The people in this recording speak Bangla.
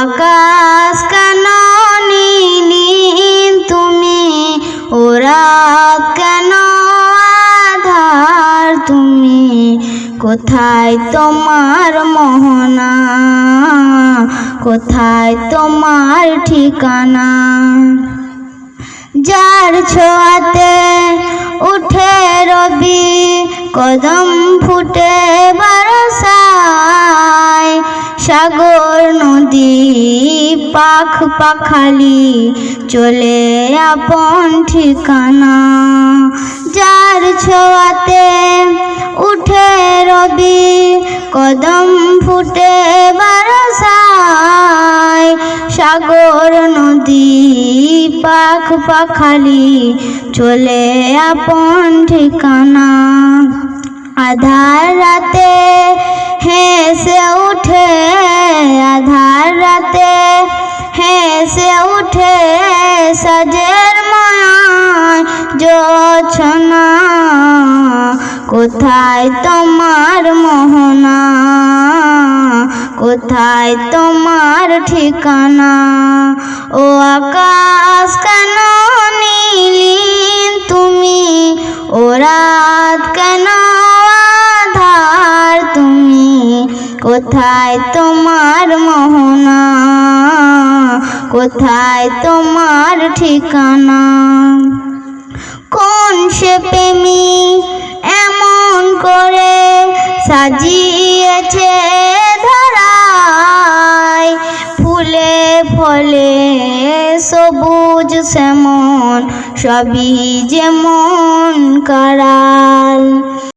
আকাশ কেন নীলিন তুমি ওরা কেন আধার? তুমি কোথায় তোমার মোহনা? কোথায় তোমার ঠিকানা? যার ছোঁয়াতে উঠে রবি, কদম ফুটে বরসায় সাগর নদী, পাখ পাখালি, চলে আপন ঠিকানা। যার ছোঁয়াতে উঠে রবি, কদম ফুটে বরসায়। সাগর নদী, পাখ পাখালি, চলে আপন ঠিকানা। আধার রাতে হেসে উঠে সাজের মায় জোছনা। কোথায় তোমার মোহনা? কোথায় তোমার ঠিকানা? ও আকাশ কেন নীলিন তুমি? ও রাত কেন আধার তুমি? কোথায় তোমার মোহনা? কোথায় তোমার ঠিকানা? কোন সে প্রেমী এমন করে সাজিয়েছে ধরায়? ফুলে ফলে সবুজ শ্যামন সবই যেমন কারাল।